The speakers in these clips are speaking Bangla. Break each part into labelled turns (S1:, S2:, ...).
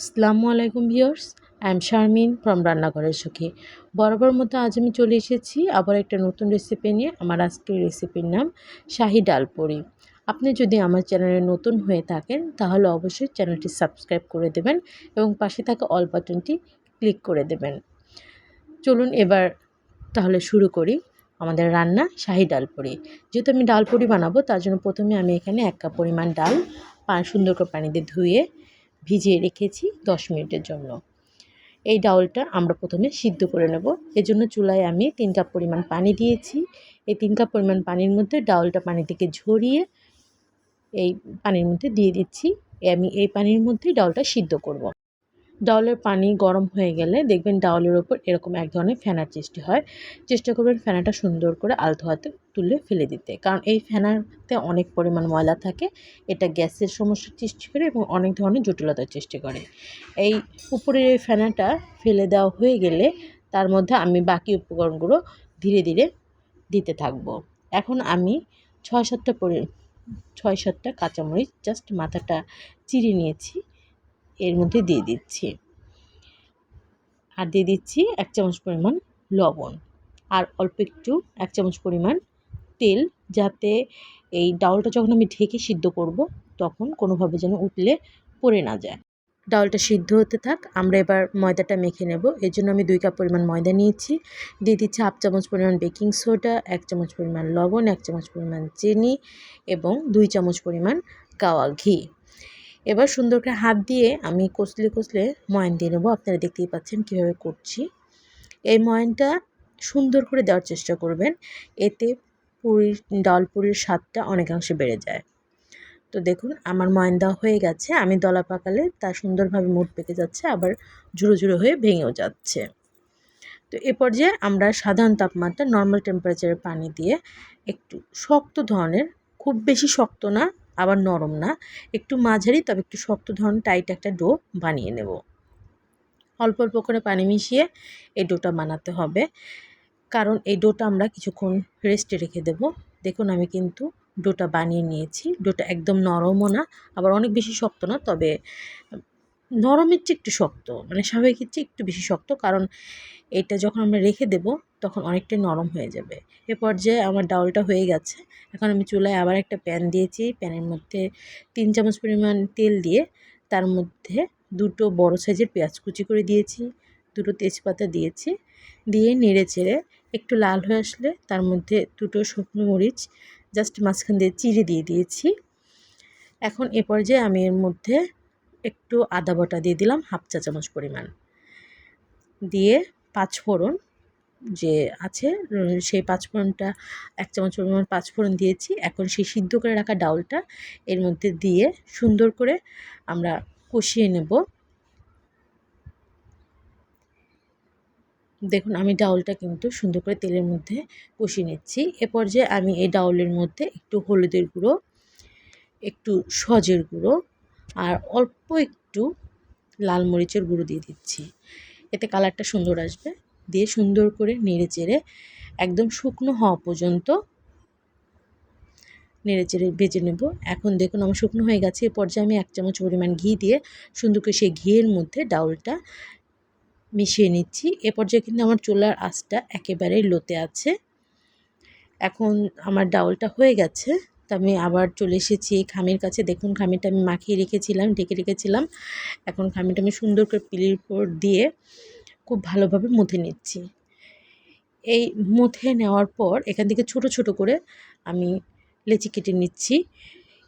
S1: আসসালামু আলাইকুম viewers, I am Sharmin from রান্নাঘরের সুখী। বরাবর মতো আজ আমি চলে এসেছি আবার একটা নতুন রেসিপি নিয়ে, আমার আজকের রেসিপির নাম শাহি ডালপুরি আপনি যদি আমার চ্যানেলে নতুন হয়ে থাকেন, তাহলে অবশ্যই চ্যানেলটি সাবস্ক্রাইব করে দেবেন এবং পাশে থাকা অল বাটনটি ক্লিক করে দেবেন। চলুন এবার তাহলে শুরু করি আমাদের রান্না শাহি ডালপুরি যেহেতু আমি ডালপুরি বানাবো, তার জন্য প্রথমে আমি এখানে এক কাপ পরিমাণ ডাল সুন্দর করে পানিতে ধুয়ে ভিজিয়ে রেখেছি দশ মিনিটের জন্য। এই ডাউলটা আমরা প্রথমে সিদ্ধ করে নেব। এজন্য চুলায় আমি তিন কাপ পরিমাণ পানি দিয়েছি। এই তিন কাপ পরিমাণ পানির মধ্যে ডাউলটা পানি থেকে ঝরিয়ে এই পানির মধ্যে দিয়ে দিচ্ছি। আমি এই পানির মধ্যেই ডাউলটা সিদ্ধ করব। ডাউলের পানি গরম হয়ে গেলে দেখবেন ডাউলের ওপর এরকম এক ধরনের ফেনার সৃষ্টি হয়। চেষ্টা করবেন ফেনাটা সুন্দর করে আলতো হাতে তুলে ফেলে দিতে। কারণ এই ফেনাতে অনেক পরিমাণ ময়লা থাকে, এটা গ্যাসের সমস্যার সৃষ্টি করে এবং অনেক ধরনের জটিলতার সৃষ্টি করে। এই উপরের এই ফেনাটা ফেলে দেওয়া হয়ে গেলে তার মধ্যে আমি বাকি উপকরণগুলো ধীরে ধীরে দিতে থাকব। এখন আমি ছয় সাতটা পরি, ছয় সাতটা কাঁচামরিচ জাস্ট মাথাটা চিড়ে নিয়েছি। এর মধ্যে দিয়ে দিচ্ছি। আর দিয়ে দিচ্ছি এক চামচ পরিমাণ লবণ। আর অল্প একটু এক চামচ পরিমাণ তেল যাতে এই ডাউলটা যখন আমি ঢেকে সিদ্ধ করব, তখন কোনোভাবে যেন উঠলে পড়ে না যায়। ডাউলটা সিদ্ধ হতে থাক, আমরা এবার ময়দাটা মেখে নেব। এর জন্য আমি দুই কাপ পরিমাণ ময়দা নিয়েছি। দিয়ে দিচ্ছি হাফ চামচ পরিমাণ বেকিং সোডা, এক চামচ পরিমাণ লবণ, এক চামচ পরিমাণ চিনি এবং দুই চামচ পরিমাণ কাওয়া ঘি। এবার সুন্দর করে হাত দিয়ে আমি কষলে কষলে ময়ান দিয়ে নেব। আপনারা দেখতেই পাচ্ছেন কীভাবে করছি। এই ময়ানটা সুন্দর করে দেওয়ার চেষ্টা করবেন। এতে পুরীর ডাল পুরির স্বাদটা অনেকাংশে বেড়ে যায়। তো দেখুন, আমার ময়ান দেওয়া হয়ে গেছে। আমি দলা পাকালে তা সুন্দরভাবে মুট পেকে যাচ্ছে, আবার ঝুড়ো ঝুড়ো হয়ে ভেঙেও যাচ্ছে। তো এ পর্যায়ে আমরা সাধারণ তাপমাত্রা নর্মাল টেম্পারেচারের পানি দিয়ে একটু শক্ত ধরনের, খুব বেশি শক্ত না আবার নরম না। একটু মাঝারি, তবে একটু শক্ত ধরনের টাইট একটা ডো বানিয়ে নেব। অল্প অল্প করে পানি মিশিয়ে এই ডোটা বানাতে হবে। কারণ এই ডোটা আমরা কিছুক্ষণ রেস্টে রেখে দেব। দেখুন, আমি কিন্তু ডোটা বানিয়ে নিয়েছি। ডোটা একদম নরমও না, আবার অনেক বেশি শক্ত না, তবে নরমের চেয়ে একটু শক্ত মানে স্বাভাবিকের চেয়ে একটু বেশি শক্ত, কারণ এটা যখন আমরা রেখে দেব, তখন অনেকটাই নরম হয়ে যাবে। এ পর্যায়ে আমার ডাউলটা হয়ে গেছে। এখন আমি চুলায় আবার একটা প্যান দিয়েছি। প্যানের মধ্যে তিন চামচ পরিমাণ তেল দিয়ে তার মধ্যে দুটো বড় সাইজের পেঁয়াজ কুচি করে দিয়েছি, দুটো তেজপাতা দিয়েছি, দিয়ে নেড়ে চেড়ে একটু লাল হয়ে আসলে তার মধ্যে দুটো শুকনো মরিচ, জাস্ট মাঝখান দিয়ে চিড়ে দিয়ে দিয়েছি। এখন এ পর্যায়ে আমি এর মধ্যে একটু আদা বটা দিয়ে দিলাম, হাফ চা চামচ পরিমাণ। দিয়ে পাঁচ ফোড়ন যে আছে সেই পাঁচফোড়নটা এক চামচ পরিমাণ পাঁচফোড়ন দিয়েছি। এখন সেই সিদ্ধ করে রাখা ডাউলটা এর মধ্যে দিয়ে সুন্দর করে আমরা কষিয়ে নেব। দেখুন, আমি ডাউলটা কিন্তু সুন্দর করে তেলের মধ্যে কষিয়ে নিচ্ছি। এ পর্যায়ে আমি এই ডাউলের মধ্যে একটু হলুদের গুঁড়ো, একটু সজের গুঁড়ো আর অল্প একটু লাল মরিচের গুঁড়ো দিয়ে দিচ্ছি। এতে কালারটা সুন্দর আসবে। দিয়ে সুন্দর করে নেড়ে চেড়ে একদম শুকনো হওয়া পর্যন্ত নেড়ে চেড়ে ভেজে নেব। এখন দেখুন আমার শুকনো হয়ে গেছে। এ পর্যায়ে আমি এক চামচ পরিমাণ ঘি দিয়ে সুন্দর করে সেই ঘিয়ের মধ্যে ডাউলটা মিশিয়ে নিচ্ছি। এ পর্যায়ে কিন্তু আমার চুলার আঁচটা একেবারেই লোতে আছে। এখন আমার ডাউলটা হয়ে গেছে। তা আমি আবার চলে এসেছি এই খামির কাছে। দেখুন, খামিরটা আমি মাখিয়ে রেখেছিলাম, ঢেকে রেখেছিলাম। এখন খামিরটা আমি সুন্দর করে পিলির উপর দিয়ে খুব ভালোভাবে মুথে নিচ্ছি। এই মুথে নেওয়ার পর এখান থেকে ছোট ছোট করে আমি লেচি কেটে নিচ্ছি।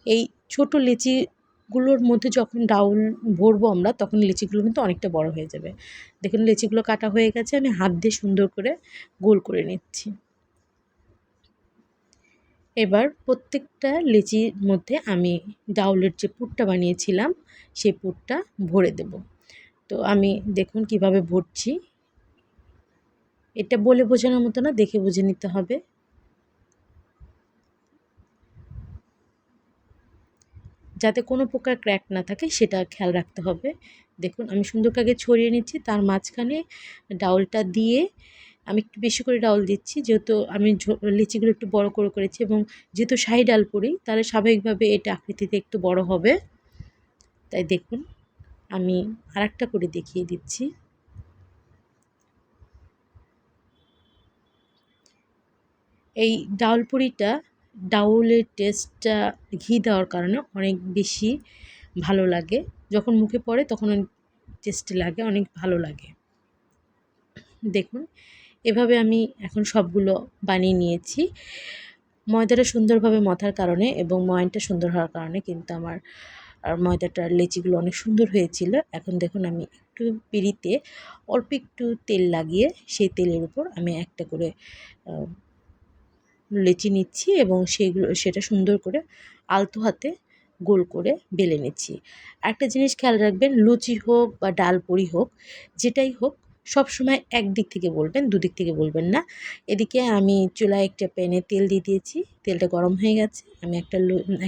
S1: এই ছোট লেচিগুলোর মধ্যে যখন ডাউল ভরবো আমরা, তখন লেচিগুলো কিন্তু অনেকটা বড় হয়ে যাবে। দেখুন, লেচিগুলো কাটা হয়ে গেছে, আমি হাত দিয়ে সুন্দর করে গোল করে নিচ্ছি। এবার প্রত্যেকটা লেচির মধ্যে আমি ডাউলের যে পুরটা বানিয়েছিলাম সেই পুরটা ভরে দেব। তো আমি দেখুন কীভাবে ভরছি। এটা বলে বোঝানোর মতো না, দেখে বুঝে নিতে হবে। যাতে কোনো প্রকার ক্র্যাক না থাকে, সেটা খেয়াল রাখতে হবে। দেখুন আমি সুন্দর আগে ছড়িয়ে নিচ্ছি, তার মাঝখানে ডাউলটা দিয়ে আমি একটু বেশি করে ডাউল দিচ্ছি, যেহেতু আমি লিচিগুলো একটু বড় করে করেছি এবং যেহেতু শাহি ডাল করি তাহলে স্বাভাবিকভাবে এটা আকৃতিতে একটু বড় হবে। তাই দেখুন, আমি আরেকটা করে দেখিয়ে দিচ্ছি। এই ডাউল পুরিটা ডাউলের টেস্টটা ঘি দেওয়ার কারণে অনেক বেশি ভালো লাগে। যখন মুখে পড়ে তখন টেস্টি লাগে, অনেক ভালো লাগে। দেখুন এভাবে আমি এখন সবগুলো বানিয়ে নিয়েছি। ময়দাটা সুন্দরভাবে মথার কারণে এবং ময়নটা সুন্দর হওয়ার কারণে কিন্তু আমার, আর ময়দাটার লেচিগুলো অনেক সুন্দর হয়েছিল। এখন দেখুন আমি একটু পিড়িতে অল্প একটু তেল লাগিয়ে সেই তেলের উপর আমি একটা করে লেচি নিচ্ছি এবং সেগুলো সেটা সুন্দর করে আলতো হাতে গোল করে বেলে নিচ্ছি। একটা জিনিস খেয়াল রাখবেন, লুচি হোক বা ডাল পুরি হোক, যেটাই হোক সব সময় একদিক থেকে বলবেন, দুদিক থেকে বলবেন না। এদিকে আমি চুলায় একটা প্যানে তেল দিয়ে দিয়েছি, তেলটা গরম হয়ে গেছে। আমি একটা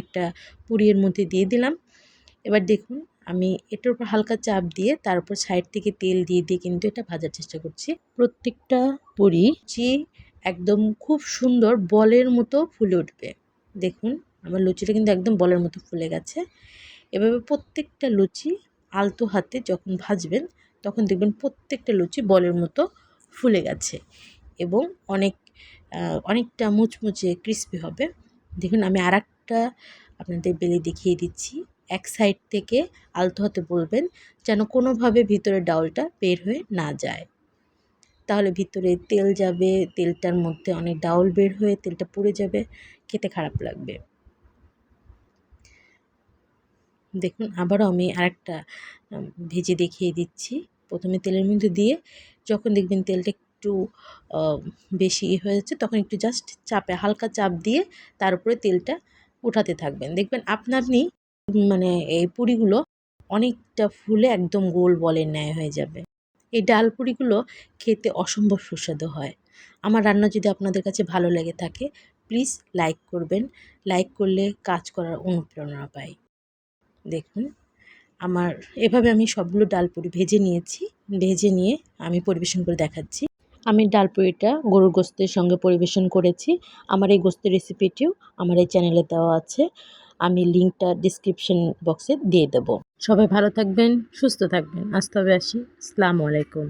S1: একটা পুরির মধ্যে দিয়ে দিলাম। এবার দেখুন, আমি এটার উপর হালকা চাপ দিয়ে তার উপর সাইড থেকে তেল দিয়ে দিয়ে কিন্তু এটা ভাজার চেষ্টা করছি। প্রত্যেকটা পুরি যে একদম খুব সুন্দর বলের মতো ফুলে উঠবে। দেখুন, আমার লুচিটা কিন্তু একদম বলের মতো ফুলে গেছে। এভাবে প্রত্যেকটা লুচি আলতো হাতে যখন ভাজবেন তখন দেখবেন প্রত্যেকটা লুচি বলের মতো ফুলে গেছে এবং অনেক অনেকটা মুচমুচে ক্রিস্পি হবে। দেখুন আমি আর একটা আপনাদের বেলে দেখিয়ে দিচ্ছি। এক সাইড থেকে আলতো হাতে বলবেন যেন কোনোভাবে ভিতরে ডাউলটা বের হয়ে না যায়। তাহলে ভিতরে তেল যাবে, তেলটার মধ্যে অনেক ডাউল বের হয়ে তেলটা পুড়ে যাবে, খেতে খারাপ লাগবে। দেখুন, আবারও আমি আরেকটা ভেজে দেখিয়ে দিচ্ছি। প্রথমে তেলের মধ্যে দিয়ে যখন দেখবেন তেলটা একটু বেশি ইয়ে হয়ে যাচ্ছে, তখন একটু জাস্ট চাপে, হালকা চাপ দিয়ে তার উপরে তেলটা উঠাতে থাকবেন। দেখবেন আপনা আপনি মানে এই পুরিগুলো অনেকটা ফুলে একদম গোল বলের ন্যায় হয়ে যাবে। এই ডাল পুরিগুলো খেতে অসম্ভব সুস্বাদু হয়। আমার রান্না যদি আপনাদের কাছে ভালো লেগে থাকে, প্লিজ লাইক করবেন। লাইক করলে কাজ করার অনুপ্রেরণা পাই। দেখুন, আমার, এভাবে আমি সবগুলো ডাল পুরি ভেজে নিয়েছি, ভেজে নিয়ে আমি পরিবেশন করে দেখাচ্ছি। আমি ডাল পুরিটা গরুর গোস্তের সঙ্গে পরিবেশন করেছি। আমার এই গোস্তের রেসিপিটিও আমার এই চ্যানেলে দেওয়া আছে। আমি লিঙ্কটা ডিসক্রিপশন বক্সে দিয়ে দেবো। সবাই ভালো থাকবেন, সুস্থ থাকবেন। আজ তবে আসি। আসসালামু আলাইকুম।